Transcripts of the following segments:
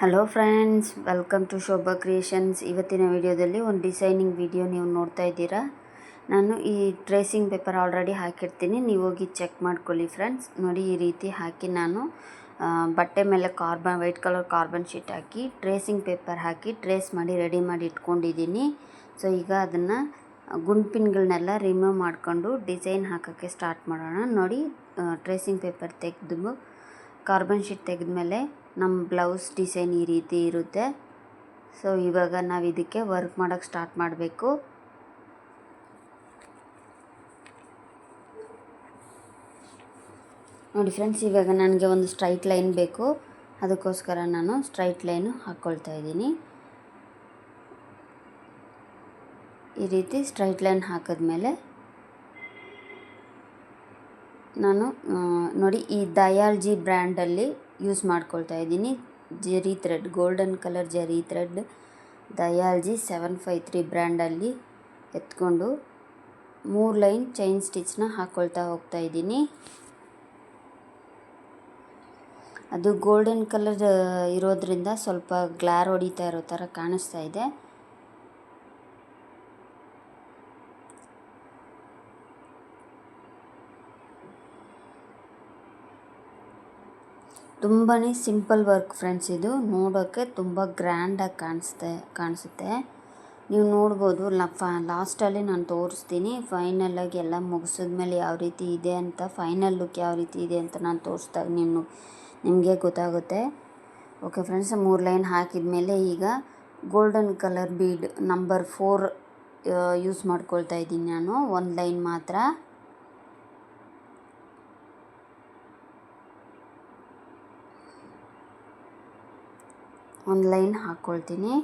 Hello friends welcome to Shobha creations ಇವತ್ತಿನ ವಿಡಿಯೋದಲ್ಲಿ ಒಂದು ಡಿಸೈನಿಂಗ್ ವಿಡಿಯೋ ನೀವು ನೋಡ್ತಾ ಇದ್ದೀರಾ? ನಾನು ಈ ಟ್ರೇಸಿಂಗ್ ಪೇಪರ್ ಆಲ್ರೆಡಿ ಹಾಕಿರ್ತೀನಿ. ನೀವು ಹೋಗಿ ಚೆಕ್ ಮಾಡ್ಕೊಳ್ಳಿ ಫ್ರೆಂಡ್ಸ್ ನೋಡಿ, ಈ ರೀತಿ ಹಾಕಿ ನಾನು ಬಟ್ಟೆ ಮೇಲೆ carbon white colour carbon sheet ಹಾಕಿ ಟ್ರೇಸಿಂಗ್ ಪೇಪರ್ ಹಾಕಿ ಟ್ರೇಸ್ ಮಾಡಿ ರೆಡಿ ಮಾಡಿ ಇಟ್ಕೊಂಡಿದ್ದೀನಿ. ಸೊ ಈಗ ಅದನ್ನು ಗುಂಪಿನ್ಗಳನ್ನೆಲ್ಲ ರಿಮೂವ್ ಮಾಡಿಕೊಂಡು ಡಿಸೈನ್ ಹಾಕೋಕ್ಕೆ ಸ್ಟಾರ್ಟ್ ಮಾಡೋಣ. ನೋಡಿ ಟ್ರೇಸಿಂಗ್ ಪೇಪರ್ ತೆಗೆದು ಕಾರ್ಬನ್ ಶೀಟ್ ತೆಗೆದ್ಮೇಲೆ ನಮ್ಮ ಬ್ಲೌಸ್ ಡಿಸೈನ್ ಈ ರೀತಿ ಇರುತ್ತೆ. ಸೊ ಇವಾಗ ನಾವು ಇದಕ್ಕೆ ವರ್ಕ್ ಮಾಡೋಕ್ಕೆ ಸ್ಟಾರ್ಟ್ ಮಾಡಬೇಕು. ನೋಡಿ ಫ್ರೆಂಡ್ಸ್ ಇವಾಗ ನನಗೆ ಒಂದು ಸ್ಟ್ರೈಟ್ ಲೈನ್ ಬೇಕು. ಅದಕ್ಕೋಸ್ಕರ ನಾನು ಸ್ಟ್ರೈಟ್ ಲೈನು ಹಾಕ್ಕೊಳ್ತಾ ಇದ್ದೀನಿ. ಈ ರೀತಿ ಸ್ಟ್ರೈಟ್ ಲೈನ್ ಹಾಕಿದ್ಮೇಲೆ ನಾನು ನೋಡಿ ಈ ದಯಾಲ್ಜಿ ಬ್ರ್ಯಾಂಡಲ್ಲಿ ಯೂಸ್ ಮಾಡ್ಕೊಳ್ತಾ ಇದ್ದೀನಿ. Zari thread, golden colour zari thread Dayalji seven five three ಬ್ರ್ಯಾಂಡಲ್ಲಿ ಎತ್ಕೊಂಡು ಮೂರು ಲೈನ್ ಚೈನ್ ಸ್ಟಿಚ್ನ ಹಾಕ್ಕೊಳ್ತಾ ಹೋಗ್ತಾ ಇದ್ದೀನಿ. ಅದು ಗೋಲ್ಡನ್ ಕಲರ್ ಇರೋದ್ರಿಂದ ಸ್ವಲ್ಪ ಗ್ಲಾರ್ ಹೊಡಿತಾ ಇರೋ ಥರ ಕಾಣಿಸ್ತಾ ಇದೆ. ತುಂಬಾ ಸಿಂಪಲ್ ವರ್ಕ್ ಫ್ರೆಂಡ್ಸ್ ಇದು. ನೋಡೋಕ್ಕೆ ತುಂಬ ಗ್ರ್ಯಾಂಡಾಗಿ ಕಾಣಿಸ್ತೆ, ಕಾಣಿಸುತ್ತೆ. ನೀವು ನೋಡ್ಬೋದು ಫ ಲಾಸ್ಟಲ್ಲಿ ನಾನು ತೋರಿಸ್ತೀನಿ. ಫೈನಲಾಗಿ ಎಲ್ಲ ಮುಗಿಸಿದ್ಮೇಲೆ ಯಾವ ರೀತಿ ಇದೆ ಅಂತ, ಫೈನಲ್ ಲುಕ್ ಯಾವ ರೀತಿ ಇದೆ ಅಂತ ನಾನು ತೋರಿಸ್ದಾಗ ನಿಮ್ಮ ನಿಮಗೆ ಗೊತ್ತಾಗುತ್ತೆ. ಓಕೆ ಫ್ರೆಂಡ್ಸ್, ಮೂರು ಲೈನ್ ಹಾಕಿದ ಮೇಲೆ ಈಗ golden colour bead number four use ಮಾಡ್ಕೊಳ್ತಾ ಇದ್ದೀನಿ ನಾನು. ಒಂದು ಲೈನ್ ಮಾತ್ರ. ಒಂದು ಲೈನ್ ಹಾಕ್ಕೊಳ್ತೀನಿ.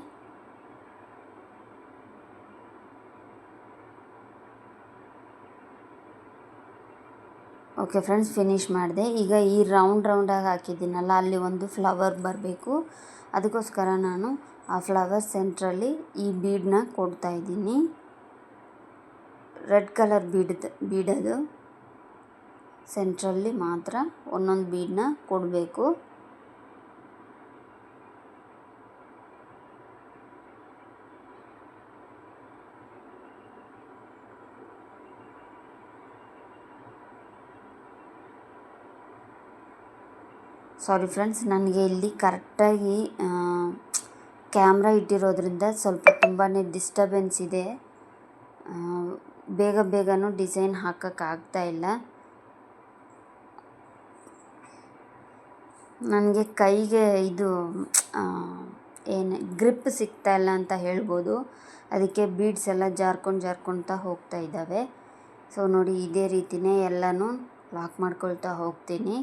ಓಕೆ ಫ್ರೆಂಡ್ಸ್, ಫಿನಿಶ್ ಮಾಡಿದೆ. ಈಗ ಈ ರೌಂಡ್ ರೌಂಡಾಗಿ ಹಾಕಿದ್ದೀನಲ್ಲ, ಅಲ್ಲಿ ಒಂದು ಫ್ಲವರ್ ಬರಬೇಕು. ಅದಕ್ಕೋಸ್ಕರ ನಾನು ಆ ಫ್ಲವರ್ ಸೆಂಟ್ರಲ್ಲಿ ಈ ಬೀಡನ್ನ ಕೊಡ್ತಾ ಇದ್ದೀನಿ. ರೆಡ್ ಕಲರ್ ಬೀಡ್ ಬೀಡದು ಸೆಂಟ್ರಲ್ಲಿ ಮಾತ್ರ ಒಂದೊಂದು ಬೀಡನ್ನ ಕೊಡಬೇಕು. ಸಾರಿ ಫ್ರೆಂಡ್ಸ್ ನನಗೆ ಇಲ್ಲಿ ಕರೆಕ್ಟಾಗಿ ಕ್ಯಾಮ್ರಾ ಇಟ್ಟಿರೋದ್ರಿಂದ ಸ್ವಲ್ಪ ತುಂಬಾ ಡಿಸ್ಟರ್ಬೆನ್ಸ್ ಇದೆ. ಬೇಗ ಬೇಗನೂ ಡಿಸೈನ್ ಹಾಕೋಕ್ಕಾಗ್ತಾ ಇಲ್ಲ. ನನಗೆ ಕೈಗೆ ಇದು ಏನು ಗ್ರಿಪ್ ಸಿಗ್ತಾ ಇಲ್ಲ ಅಂತ ಹೇಳ್ಬೋದು. ಅದಕ್ಕೆ ಬೀಡ್ಸ್ ಎಲ್ಲ ಜಾರ್ಕೊಂಡು ಜಾರ್ಕೊಳ್ತಾ ಹೋಗ್ತಾ ಇದ್ದಾವೆ. ಸೊ ನೋಡಿ, ಇದೇ ರೀತಿನೇ ಎಲ್ಲನೂ ಲಾಕ್ ಮಾಡ್ಕೊಳ್ತಾ ಹೋಗ್ತೀನಿ.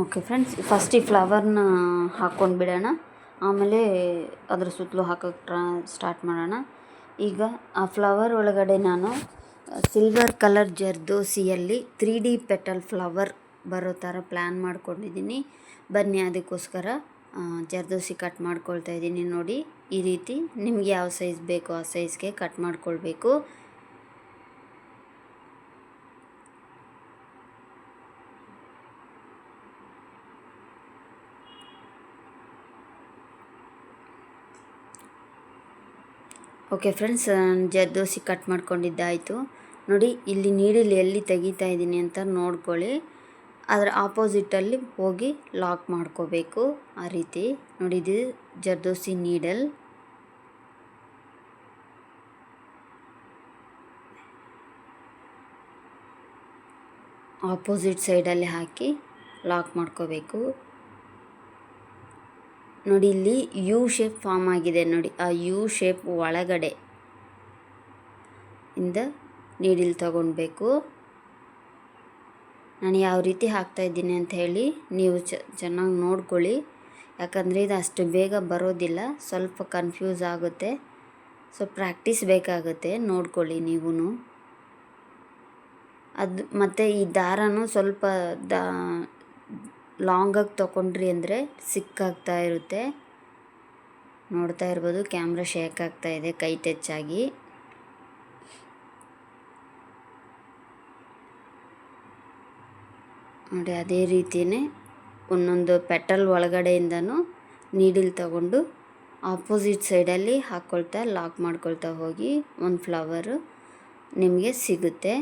ಓಕೆ ಫ್ರೆಂಡ್ಸ್ ಫಸ್ಟ್ ಈ ಫ್ಲವರ್ನ ಹಾಕ್ಕೊಂಡು ಬಿಡೋಣ. ಆಮೇಲೆ ಅದ್ರ ಸುತ್ತಲೂ ಹಾಕೋಕ್ಕೆ ಟ್ರಾ ಸ್ಟಾರ್ಟ್ ಮಾಡೋಣ. ಈಗ ಆ ಫ್ಲವರ್ ಒಳಗಡೆ ನಾನು ಸಿಲ್ವರ್ ಕಲರ್ ಜರ್ದೋಸಿಯಲ್ಲಿ ತ್ರೀ ಡಿ ಪೆಟಲ್ ಫ್ಲವರ್ ಬರೋ ಥರ ಪ್ಲ್ಯಾನ್ ಮಾಡ್ಕೊಂಡಿದ್ದೀನಿ. ಬನ್ನಿ ಅದಕ್ಕೋಸ್ಕರ ಜರ್ದೋಸಿ ಕಟ್ ಮಾಡ್ಕೊಳ್ತಾ ಇದ್ದೀನಿ ನೋಡಿ. ಈ ರೀತಿ ನಿಮ್ಗೆ ಯಾವ ಸೈಜ್ ಬೇಕೋ ಆ ಸೈಜ್ಗೆ ಕಟ್ ಮಾಡ್ಕೊಳ್ಬೇಕು. ಓಕೆ ಫ್ರೆಂಡ್ಸ್ ಜರ್ದೋಸಿ ಕಟ್ ಮಾಡ್ಕೊಂಡಿದ್ದಾಯಿತು. ನೋಡಿ, ಇಲ್ಲಿ ನೀಡಿಲ್ ಎಲ್ಲಿ ತೆಗಿತಾ ಇದ್ದೀನಿ ಅಂತ ನೋಡ್ಕೊಳ್ಳಿ. ಅದರ ಆಪೋಸಿಟಲ್ಲಿ ಹೋಗಿ ಲಾಕ್ ಮಾಡ್ಕೋಬೇಕು ಆ ರೀತಿ. ನೋಡಿ, ಇದು ಜರ್ದೋಸಿ ನೀಡಲ್ ಆಪೋಸಿಟ್ ಸೈಡಲ್ಲಿ ಹಾಕಿ ಲಾಕ್ ಮಾಡ್ಕೋಬೇಕು. ನೋಡಿ, ಇಲ್ಲಿ ಯು ಶೇಪ್ ಫಾರ್ಮ್ ಆಗಿದೆ ನೋಡಿ. ಆ ಯು ಶೇಪ್ ಒಳಗಡೆ ಇಂದ ನೀಡಿಲ್ ತಗೊಳ್ಬೇಕು ನಾನು ಯಾವ ರೀತಿ ಹಾಕ್ತಾ ಇದ್ದೀನಿ ಅಂತ ಹೇಳಿ ನೀವು ಚೆನ್ನಾಗಿ ನೋಡ್ಕೊಳ್ಳಿ. ಯಾಕಂದರೆ ಇದು ಅಷ್ಟು ಬೇಗ ಬರೋದಿಲ್ಲ, ಸ್ವಲ್ಪ ಕನ್ಫ್ಯೂಸ್ ಆಗುತ್ತೆ. ಸೊ ಪ್ರಾಕ್ಟೀಸ್ ಬೇಕಾಗುತ್ತೆ, ನೋಡ್ಕೊಳ್ಳಿ ನೀವೂ ಅದು ಮತ್ತು ಈ ದಾರನೂ ಸ್ವಲ್ಪ ದಾ ಲಾಂಗಾಗಿ ತೊಗೊಂಡ್ರಿ ಅಂದರೆ ಸಿಕ್ಕಾಗ್ತಾ ಇರುತ್ತೆ. ನೋಡ್ತಾ ಇರ್ಬೋದು, ಕ್ಯಾಮ್ರಾ ಶೇಕ್ ಆಗ್ತಾ ಇದೆ, ಕೈ ಟೆಚ್ಚಾಗಿ ನೋಡಿ, ಅದೇ ರೀತಿಯೇ ಒಂದೊಂದು ಪೆಟ್ರೋಲ್ ಒಳಗಡೆಯಿಂದನೂ ನೀಡಿಲ್ ತಗೊಂಡು ಆಪೋಸಿಟ್ ಸೈಡಲ್ಲಿ ಹಾಕ್ಕೊಳ್ತಾ ಲಾಕ್ ಮಾಡ್ಕೊಳ್ತಾ ಹೋಗಿ, ಒಂದು ಫ್ಲವರು ನಿಮಗೆ ಸಿಗುತ್ತೆ.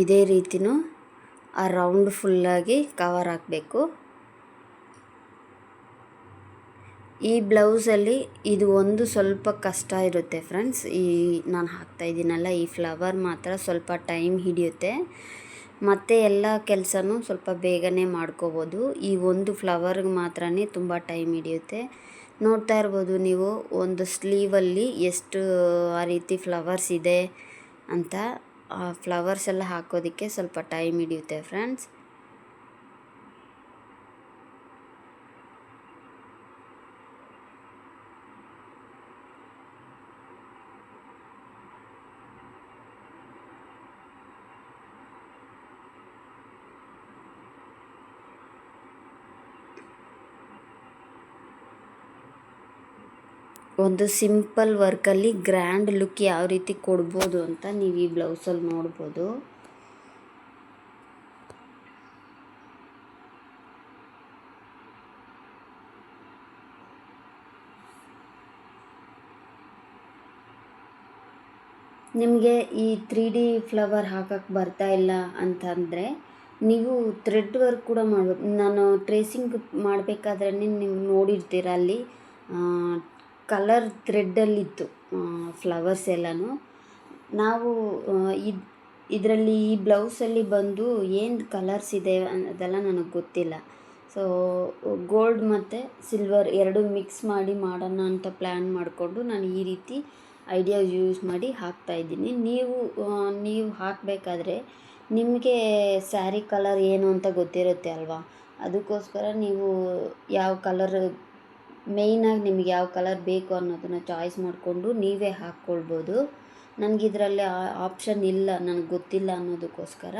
ಇದೇ ರೀತಿನೂ ಆ ರೌಂಡ್ ಫುಲ್ಲಾಗಿ ಕವರ್ ಹಾಕಬೇಕು. ಈ ಬ್ಲೌಸಲ್ಲಿ ಇದು ಒಂದು ಸ್ವಲ್ಪ ಕಷ್ಟ ಇರುತ್ತೆ ಫ್ರೆಂಡ್ಸ್. ಈ ನಾನು ಹಾಕ್ತಾಯಿದ್ದೀನಲ್ಲ ಈ ಫ್ಲವರ್ ಮಾತ್ರ ಸ್ವಲ್ಪ ಟೈಮ್ ಹಿಡಿಯುತ್ತೆ. ಮತ್ತು ಎಲ್ಲ ಕೆಲಸನೂ ಸ್ವಲ್ಪ ಬೇಗನೆ ಮಾಡ್ಕೋಬೋದು. ಈ ಒಂದು ಫ್ಲವರ್ಗೆ ಮಾತ್ರ ತುಂಬ ಟೈಮ್ ಹಿಡಿಯುತ್ತೆ. ನೋಡ್ತಾ ಇರ್ಬೋದು ನೀವು ಒಂದು ಸ್ಲೀವಲ್ಲಿ ಎಷ್ಟು ಆ ರೀತಿ ಫ್ಲವರ್ಸ್ ಇದೆ ಅಂತ. ಫ್ಲವರ್ಸ್ ಎಲ್ಲ ಹಾಕೋದಕ್ಕೆ ಸ್ವಲ್ಪ ಟೈಮ್ ಹಿಡಿಯುತ್ತೆ ಫ್ರೆಂಡ್ಸ್ ಒಂದು ಸಿಂಪಲ್ ವರ್ಕಲ್ಲಿ ಗ್ರ್ಯಾಂಡ್ ಲುಕ್ ಯಾವ ರೀತಿ ಕೊಡ್ಬೋದು ಅಂತ ನೀವು ಈ ಬ್ಲೌಸಲ್ಲಿ ನೋಡ್ಬೋದು. ನಿಮಗೆ ಈ ತ್ರೀ ಡಿ ಫ್ಲವರ್ ಹಾಕಕ್ಕೆ ಬರ್ತಾ ಇಲ್ಲ ಅಂತಂದರೆ ನೀವು ಥ್ರೆಡ್ ವರ್ಕ್ ಕೂಡ ಮಾಡ್ಬೋದು. ನಾನು ಟ್ರೇಸಿಂಗ್ ಮಾಡಬೇಕಾದ್ರೆ ನೀವು ನೋಡಿರ್ತೀರ ಅಲ್ಲಿ ಕಲರ್ ಥ್ರೆಡ್ಡಲ್ಲಿತ್ತು ಫ್ಲವರ್ಸ್ ಎಲ್ಲನೂ. ನಾವು ಇದು, ಇದರಲ್ಲಿ ಈ ಬ್ಲೌಸಲ್ಲಿ ಬಂದು ಏನು ಕಲರ್ಸ್ ಇದೆ ಅನ್ನೋದೆಲ್ಲ ನನಗೆ ಗೊತ್ತಿಲ್ಲ. ಸೊ, ಗೋಲ್ಡ್ ಮತ್ತು ಸಿಲ್ವರ್ ಎರಡು ಮಿಕ್ಸ್ ಮಾಡಿ ಮಾಡೋಣ ಅಂತ ಪ್ಲ್ಯಾನ್ ಮಾಡಿಕೊಂಡು ನಾನು ಈ ರೀತಿ ಐಡಿಯಾ ಯೂಸ್ ಮಾಡಿ ಹಾಕ್ತಾಯಿದ್ದೀನಿ ನೀವು ನೀವು ಹಾಕಬೇಕಾದ್ರೆ ನಿಮಗೆ ಸ್ಯಾರಿ ಕಲರ್ ಏನು ಅಂತ ಗೊತ್ತಿರುತ್ತೆ ಅಲ್ವಾ? ಅದಕ್ಕೋಸ್ಕರ ನೀವು ಯಾವ ಕಲರ್ ಮೇಯ್ನಾಗಿ ನಿಮ್ಗೆ ಯಾವ ಕಲರ್ ಬೇಕು ಅನ್ನೋದನ್ನು ಚಾಯ್ಸ್ ಮಾಡಿಕೊಂಡು ನೀವೇ ಹಾಕ್ಕೊಳ್ಬೋದು. ನನಗಿದರಲ್ಲಿ ಆಪ್ಷನ್ ಇಲ್ಲ, ನನಗೆ ಗೊತ್ತಿಲ್ಲ ಅನ್ನೋದಕ್ಕೋಸ್ಕರ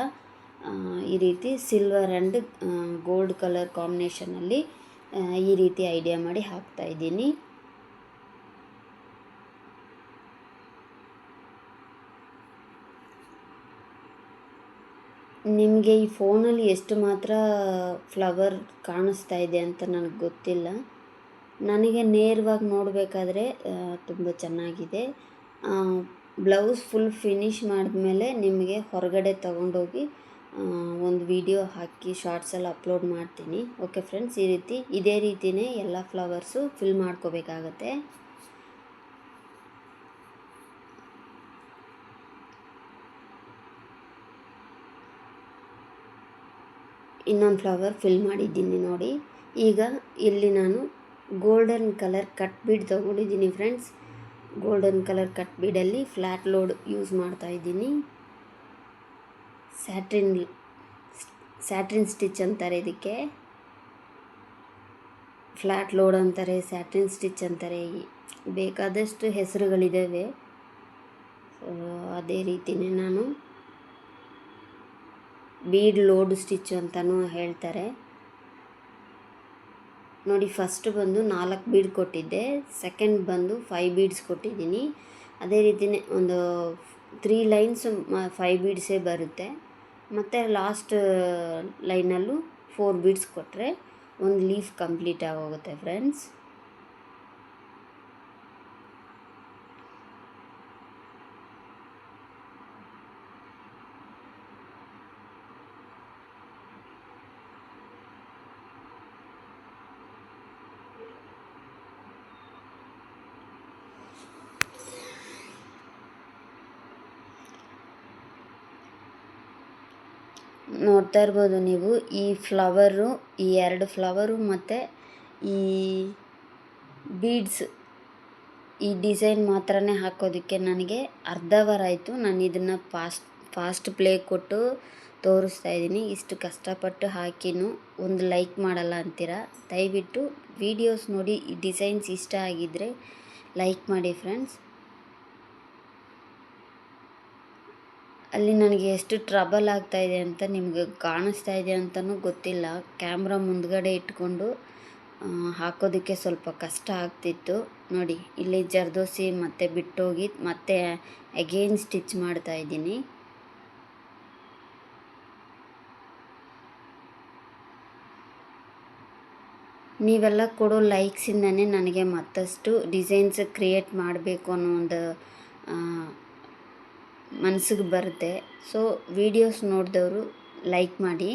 ಈ ರೀತಿ ಸಿಲ್ವರ್ ಆ್ಯಂಡ್ ಗೋಲ್ಡ್ ಕಲರ್ ಕಾಂಬಿನೇಷನಲ್ಲಿ ಈ ರೀತಿ ಐಡಿಯಾ ಮಾಡಿ ಹಾಕ್ತಾಯಿದ್ದೀನಿ ನಿಮಗೆ ಈ ಫೋನಲ್ಲಿ ಎಷ್ಟು ಮಾತ್ರ ಫ್ಲವರ್ ಕಾಣಿಸ್ತಾ ಇದೆ ಅಂತ ನನಗೆ ಗೊತ್ತಿಲ್ಲ. ನನಗೆ ನೇರವಾಗಿ ನೋಡಬೇಕಾದ್ರೆ ತುಂಬ ಚೆನ್ನಾಗಿದೆ. ಬ್ಲೌಸ್ ಫುಲ್ ಫಿನಿಶ್ ಮಾಡಿದ್ಮೇಲೆ ನಿಮಗೆ ಹೊರಗಡೆ ತಗೊಂಡೋಗಿ ಒಂದು ವಿಡಿಯೋ ಹಾಕಿ ಶಾರ್ಟ್ಸಲ್ಲಿ ಅಪ್ಲೋಡ್ ಮಾಡ್ತೀನಿ. ಓಕೆ ಫ್ರೆಂಡ್ಸ್, ಈ ರೀತಿ, ಇದೇ ರೀತಿಯೇ ಎಲ್ಲ ಫ್ಲವರ್ಸು ಫಿಲ್ ಮಾಡ್ಕೋಬೇಕಾಗತ್ತೆ. ಇನ್ನೊಂದು ಫ್ಲವರ್ ಫಿಲ್ ಮಾಡಿದ್ದೀನಿ ನೋಡಿ. ಈಗ ಇಲ್ಲಿ ನಾನು ಗೋಲ್ಡನ್ ಕಲರ್ ಕಟ್ ಬೀಡ್ ತೊಗೊಂಡಿದ್ದೀನಿ ಫ್ರೆಂಡ್ಸ್ ಗೋಲ್ಡನ್ ಕಲರ್ ಕಟ್ ಬೀಡಲ್ಲಿ ಫ್ಲ್ಯಾಟ್ ಲೋಡ್ ಯೂಸ್ ಮಾಡ್ತಾ ಇದ್ದೀನಿ. ಸ್ಯಾಟ್ರಿನ್ ಸ್ಯಾಟ್ರಿನ್ ಸ್ಟಿಚ್ ಅಂತಾರೆ ಇದಕ್ಕೆ. ಫ್ಲ್ಯಾಟ್ ಲೋಡ್ ಅಂತಾರೆ ಸ್ಯಾಟ್ರಿನ್ ಸ್ಟಿಚ್ ಅಂತಾರೆ. ಬೇಕಾದಷ್ಟು ಹೆಸರುಗಳಿದ್ದಾವೆ ಅದೇ ರೀತಿಯೇ ನಾನು ಬೀಡ್ ಲೋಡ್ ಸ್ಟಿಚ್ ಅಂತಲೂ ಹೇಳ್ತಾರೆ. ನೋಡಿ ಫಸ್ಟ್ ಬಂದು ನಾಲ್ಕು ಬೀಡ್ ಕೊಟ್ಟಿದ್ದೆ. ಸೆಕೆಂಡ್ ಬಂದು ಫೈವ್ ಬೀಡ್ಸ್ ಕೊಟ್ಟಿದ್ದೀನಿ. ಅದೇ ರೀತಿಯೇ ಒಂದು ತ್ರೀ ಲೈನ್ಸ್ ಫೈವ್ ಬೀಡ್ಸೇ ಬರುತ್ತೆ. ಮತ್ತು ಲಾಸ್ಟ್ ಲೈನಲ್ಲೂ ಫೋರ್ ಬೀಡ್ಸ್ ಕೊಟ್ಟರೆ ಒಂದು ಲೀಫ್ ಕಂಪ್ಲೀಟ್ ಆಗೋಗುತ್ತೆ ಫ್ರೆಂಡ್ಸ್ ನೋಡ್ತಾ ಇರ್ಬೋದು ನೀವು. ಈ ಫ್ಲವರು ಈ ಎರಡು ಫ್ಲವರು ಮತ್ತು ಈ ಬೀಡ್ಸ್ ಈ ಡಿಸೈನ್ ಮಾತ್ರ ಹಾಕೋದಕ್ಕೆ ನನಗೆ ಅರ್ಧ ವರ ಆಯಿತು. ನಾನು ಇದನ್ನು ಫಾಸ್ಟ್ ಫಾಸ್ಟ್ ಪ್ಲೇ ಕೊಟ್ಟು ತೋರಿಸ್ತಾ ಇದ್ದೀನಿ. ಇಷ್ಟು ಕಷ್ಟಪಟ್ಟು ಹಾಕಿನೂ ಒಂದು ಲೈಕ್ ಮಾಡಲ್ಲ ಅಂತೀರ? ದಯವಿಟ್ಟು ವೀಡಿಯೋಸ್ ನೋಡಿ, ಈ ಡಿಸೈನ್ಸ್ ಇಷ್ಟ ಆಗಿದ್ದರೆ ಲೈಕ್ ಮಾಡಿ ಫ್ರೆಂಡ್ಸ್ ಅಲ್ಲಿ ನನಗೆ ಎಷ್ಟು ಟ್ರಬಲ್ ಆಗ್ತಾ ಇದೆ ಅಂತ ನಿಮಗೆ ಕಾಣಿಸ್ತಾ ಇದೆ ಅಂತಲೂ ಗೊತ್ತಿಲ್ಲ. ಕ್ಯಾಮ್ರಾ ಮುಂದುಗಡೆ ಇಟ್ಕೊಂಡು ಹಾಕೋದಕ್ಕೆ ಸ್ವಲ್ಪ ಕಷ್ಟ ಆಗ್ತಿತ್ತು. ನೋಡಿ, ಇಲ್ಲಿ ಜರ್ದೋಸಿ ಮತ್ತೆ ಬಿಟ್ಟೋಗಿ ಮತ್ತೆ ಅಗೇನ್ ಸ್ಟಿಚ್ ಮಾಡ್ತಾ ಇದ್ದೀನಿ. ನೀವೆಲ್ಲ ಕೊಡೋ ಲೈಕ್ಸಿಂದನೇ ನನಗೆ ಮತ್ತಷ್ಟು ಡಿಸೈನ್ಸ್ ಕ್ರಿಯೇಟ್ ಮಾಡಬೇಕು ಅನ್ನೋ ಒಂದು ಮನಸ್ಸಿಗೆ ಬರುತ್ತೆ. ಸೊ ವಿಡಿಯೋಸ್ ನೋಡಿದವರು ಲೈಕ್ ಮಾಡಿ.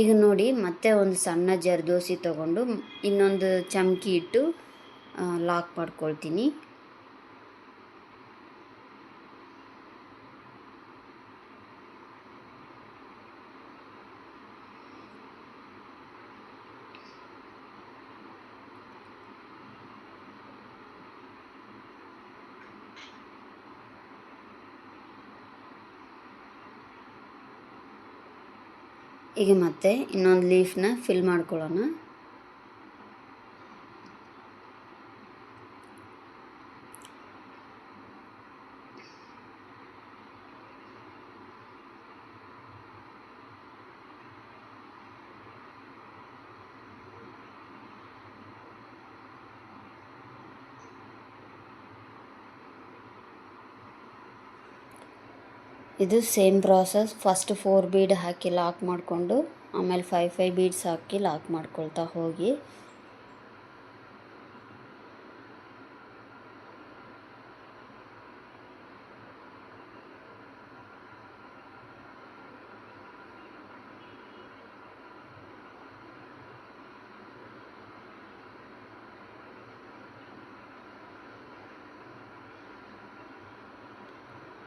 ಈಗ ನೋಡಿ, ಮತ್ತೆ ಒಂದು ಸಣ್ಣ ಜರ್ದೋಸಿ ತಗೊಂಡು ಇನ್ನೊಂದು ಚಮಕಿ ಇಟ್ಟು ಲಾಕ್ ಮಾಡ್ಕೊಳ್ತೀನಿ. ಈಗ ಮತ್ತೆ ಇನ್ನೊಂದು ಲೀಫ್ನ ಫಿಲ್ ಮಾಡ್ಕೊಳ್ಳೋಣ. ಇದು same process first four bead ಹಾಕಿ ಲಾಕ್ ಮಾಡಿಕೊಂಡು, ಆಮೇಲೆ ಫೈವ್ ಫೈವ್ ಬೀಡ್ಸ್ ಹಾಕಿ ಲಾಕ್ ಮಾಡ್ಕೊಳ್ತಾ ಹೋಗಿ.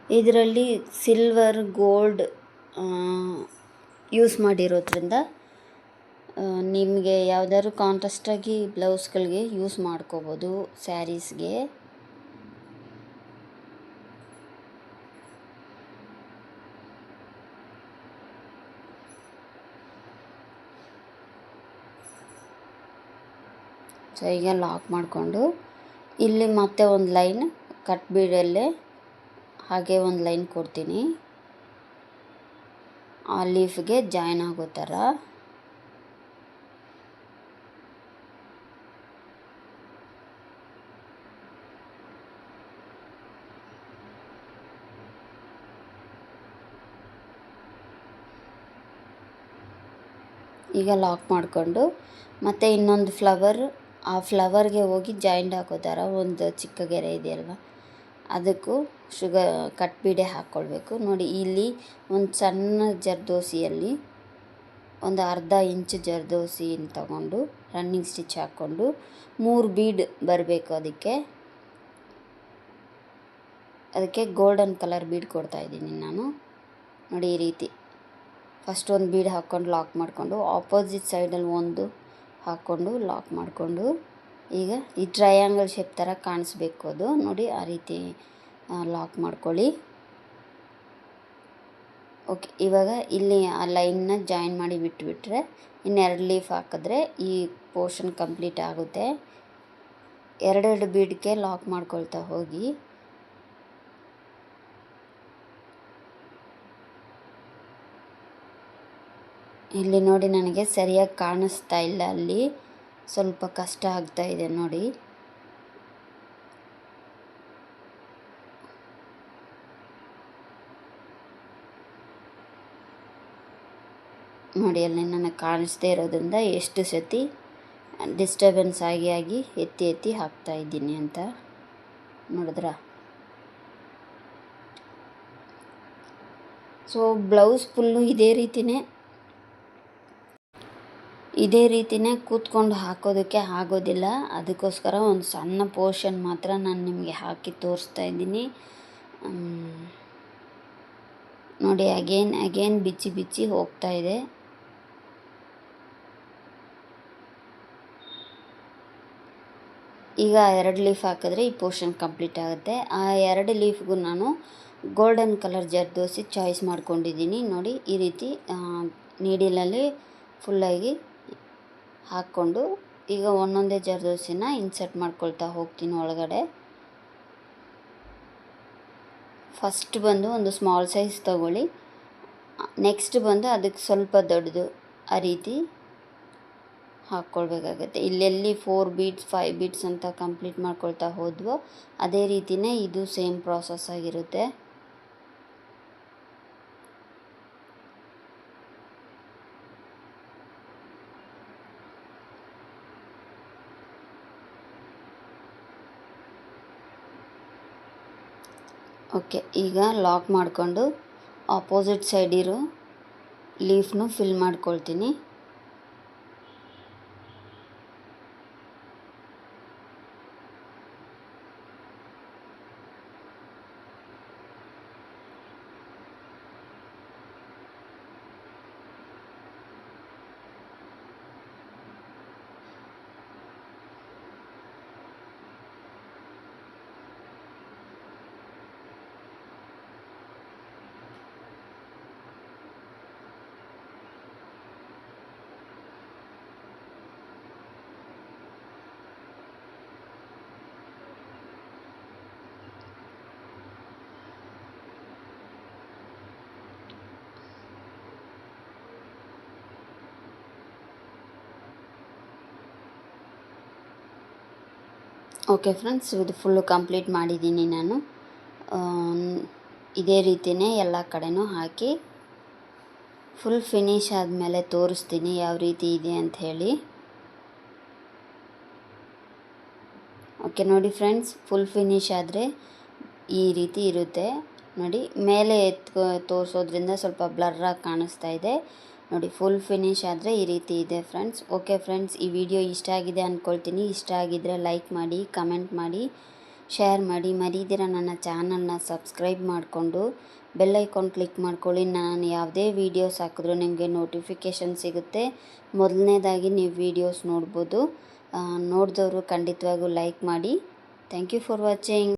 ಇದರಲ್ಲಿ ಸಿಲ್ವರ್ ಗೋಲ್ಡ್ ಯೂಸ್ ಮಾಡಿರೋದ್ರಿಂದ ನಿಮಗೆ ಯಾವ್ದಾದ್ರು ಕಾಂಟ್ರಾಸ್ಟಾಗಿ ಬ್ಲೌಸ್ಗಳಿಗೆ ಯೂಸ್ ಮಾಡ್ಕೋಬೋದು ಸ್ಯಾರೀಸ್ಗೆ ಸೊ ಈಗ ಲಾಕ್ ಮಾಡಿಕೊಂಡು, ಇಲ್ಲಿ ಮತ್ತೆ ಒಂದು ಲೈನ್ ಕಟ್ ಬೀಡಲ್ಲೇ ಹಾಗೆ ಒಂದು ಲೈನ್ ಕೊಡ್ತೀನಿ. ಆ ಲೀಫ್ಗೆ ಜಾಯಿನ್ ಆಗೋ ಥರ. ಈಗ ಲಾಕ್ ಮಾಡಿಕೊಂಡು ಮತ್ತು ಇನ್ನೊಂದು ಫ್ಲವರ್, ಆ ಫ್ಲವರ್ಗೆ ಹೋಗಿ ಜಾಯಿಂಟ್ ಹಾಕೋ ಥರ ಒಂದು ಚಿಕ್ಕ ಗೆರೆ ಇದೆಯಲ್ವ? ಅದಕ್ಕೂ ಶುಗರ್ ಕಟ್ಬೀಡೆ ಹಾಕ್ಕೊಳ್ಬೇಕು. ನೋಡಿ, ಇಲ್ಲಿ ಒಂದು ಸಣ್ಣ ಜರ್ದೋಸಿಯಲ್ಲಿ ಒಂದು ಅರ್ಧ ಇಂಚ್ ಜರ್ದೋಸಿಯನ್ನು ತಗೊಂಡು ರನ್ನಿಂಗ್ ಸ್ಟಿಚ್ ಹಾಕ್ಕೊಂಡು, ಮೂರು ಬೀಡ್ ಬರಬೇಕು ಅದಕ್ಕೆ. ಅದಕ್ಕೆ ಗೋಲ್ಡನ್ ಕಲರ್ ಬೀಡ್ ಕೊಡ್ತಾ ಇದ್ದೀನಿ ನಾನು. ನೋಡಿ, ಈ ರೀತಿ. ಫಸ್ಟ್ ಒಂದು ಬೀಡ್ ಹಾಕ್ಕೊಂಡು ಲಾಕ್ ಮಾಡಿಕೊಂಡು ಆಪೋಸಿಟ್ ಸೈಡಲ್ಲಿ ಒಂದು ಹಾಕ್ಕೊಂಡು ಲಾಕ್ ಮಾಡಿಕೊಂಡು ಈಗ ಈ ಟ್ರಯಾಂಗಲ್ ಶೇಪ್ ಥರ ಕಾಣಿಸ್ಬೇಕು ಅದು. ನೋಡಿ, ಆ ರೀತಿ ಲಾಕ್ ಮಾಡ್ಕೊಳ್ಳಿ. ಓಕೆ ಇವಾಗ ಇಲ್ಲಿ ಆ ಲೈನ್ನ ಜಾಯಿನ್ ಮಾಡಿ ಬಿಟ್ಟುಬಿಟ್ರೆ ಇನ್ನೆರಡು ಲೀಫ್ ಹಾಕಿದ್ರೆ ಈ ಪೋರ್ಷನ್ ಕಂಪ್ಲೀಟ್ ಆಗುತ್ತೆ. ಎರಡೆರಡು ಬೀಡ್ಗೆ ಲಾಕ್ ಮಾಡ್ಕೊಳ್ತಾ ಹೋಗಿ. ಇಲ್ಲಿ ನೋಡಿ, ನನಗೆ ಸರಿಯಾಗಿ ಕಾಣಿಸ್ತಾ ಇಲ್ಲ ಅಲ್ಲಿ. ಸ್ವಲ್ಪ ಕಷ್ಟ ಆಗ್ತಾ ಇದೆ ನೋಡಿ. ನೋಡಿ, ಅಲ್ಲಿ ನನಗೆ ಕಾಣಿಸ್ದೇ ಇರೋದ್ರಿಂದ ಎಷ್ಟು ಸತಿ ಡಿಸ್ಟರ್ಬೆನ್ಸ್ ಆಗಿ ಆಗಿ ಎತ್ತಿ ಎತ್ತಿ ಹಾಕ್ತಾ ಇದ್ದೀನಿ ಅಂತ ನೋಡಿದ್ರ? ಸೊ ಬ್ಲೌಸ್ ಫುಲ್ಲು ಇದೇ ರೀತಿಯೇ ಇದೇ ರೀತಿನೇ ಕೂತ್ಕೊಂಡು ಹಾಕೋದಕ್ಕೆ ಆಗೋದಿಲ್ಲ. ಅದಕ್ಕೋಸ್ಕರ ಒಂದು ಸಣ್ಣ ಪೋರ್ಷನ್ ಮಾತ್ರ ನಾನು ನಿಮಗೆ ಹಾಕಿ ತೋರಿಸ್ತಾ ಇದ್ದೀನಿ. ನೋಡಿ, ಅಗೇನ್ ಅಗೇನ್ ಬಿಚ್ಚಿ ಬಿಚ್ಚಿ ಹೋಗ್ತಾ ಇದೆ. ಈಗ ಎರಡು ಲೀಫ್ ಹಾಕಿದ್ರೆ ಈ ಪೋರ್ಷನ್ ಕಂಪ್ಲೀಟ್ ಆಗುತ್ತೆ. ಆ ಎರಡು ಲೀಫ್ಗೂ ನಾನು ಗೋಲ್ಡನ್ ಕಲರ್ ಜರ್ದೋಸಿ ಚಾಯ್ಸ್ ಮಾಡ್ಕೊಂಡಿದ್ದೀನಿ. ನೋಡಿ, ಈ ರೀತಿ ನೀಡಿಲಲ್ಲಿ ಫುಲ್ಲಾಗಿ ಹಾಕ್ಕೊಂಡು ಈಗ ಒಂದೊಂದೇ ಜರ್ದೋಸಿನ ಇನ್ಸರ್ಟ್ ಮಾಡ್ಕೊಳ್ತಾ ಹೋಗ್ತೀನಿ ಒಳಗಡೆ. ಫಸ್ಟ್ ಬಂದು ಒಂದು ಸ್ಮಾಲ್ ಸೈಜ್ ತಗೊಳ್ಳಿ. ನೆಕ್ಸ್ಟ್ ಬಂದು ಅದಕ್ಕೆ ಸ್ವಲ್ಪ ದೊಡ್ಡದು ಆ ರೀತಿ ಹಾಕ್ಕೊಳ್ಬೇಕಾಗತ್ತೆ. ಇಲ್ಲೆಲ್ಲಿ ಫೋರ್ ಬೀಟ್ಸ್ ಫೈವ್ ಬೀಟ್ಸ್ ಅಂತ ಕಂಪ್ಲೀಟ್ ಮಾಡ್ಕೊಳ್ತಾ ಹೋದ್ವೋ, ಅದೇ ರೀತಿಯೇ ಇದು ಸೇಮ್ ಪ್ರಾಸೆಸ್ ಆಗಿರುತ್ತೆ. ಓಕೆ ಈಗ ಲಾಕ್ ಮಾಡಿಕೊಂಡು ಆಪೋಸಿಟ್ ಸೈಡ್ ಇರೋ ಲೀಫ್ನು ಫಿಲ್ ಮಾಡ್ಕೊಳ್ತೀನಿ. ಓಕೆ ಫ್ರೆಂಡ್ಸ್ ಇದು ಫುಲ್ಲು ಕಂಪ್ಲೀಟ್ ಮಾಡಿದ್ದೀನಿ ನಾನು. ಇದೇ ರೀತಿಯೇ ಎಲ್ಲ ಕಡೆನೂ ಹಾಕಿ ಫುಲ್ ಫಿನಿಶ್ ಆದಮೇಲೆ ತೋರಿಸ್ತೀನಿ ಯಾವ ರೀತಿ ಇದೆ ಅಂತ ಹೇಳಿ. ಓಕೆ ನೋಡಿ ಫ್ರೆಂಡ್ಸ್ ಫುಲ್ ಫಿನಿಶ್ ಆದರೆ ಈ ರೀತಿ ಇರುತ್ತೆ. ನೋಡಿ, ಮೇಲೆ ಎತ್ಕೊ ತೋರಿಸೋದ್ರಿಂದ ಸ್ವಲ್ಪ ಬ್ಲರ್ರಾಗಿ ಕಾಣಿಸ್ತಾ ಇದೆ. ನೋಡಿ ಫುಲ್ ಫಿನಿಶ್ ಆದರೆ ಈ ರೀತಿ ಇದೆ ಫ್ರೆಂಡ್ಸ್ ಓಕೆ ಫ್ರೆಂಡ್ಸ್ ಈ ವಿಡಿಯೋ ಇಷ್ಟ ಆಗಿದೆ ಅಂದ್ಕೊಳ್ತೀನಿ ಇಷ್ಟ ಆಗಿದ್ದರೆ ಲೈಕ್ ಮಾಡಿ ಕಮೆಂಟ್ ಮಾಡಿ ಶೇರ್ ಮಾಡಿ. ಮರೀದಿರ ನನ್ನ ಚಾನಲ್ನ ಸಬ್ಸ್ಕ್ರೈಬ್ ಮಾಡಿಕೊಂಡು ಬೆಲ್ಲೈಕಾನ್ ಕ್ಲಿಕ್ ಮಾಡ್ಕೊಳ್ಳಿ. ನಾನು ಯಾವುದೇ ವೀಡಿಯೋಸ್ ಹಾಕಿದ್ರೂ ನಿಮಗೆ ನೋಟಿಫಿಕೇಷನ್ ಸಿಗುತ್ತೆ. ಮೊದಲನೇದಾಗಿ ನೀವು ವೀಡಿಯೋಸ್ ನೋಡ್ಬೋದು. ನೋಡಿದವರು ಖಂಡಿತವಾಗೂ ಲೈಕ್ ಮಾಡಿ. Thank you for watching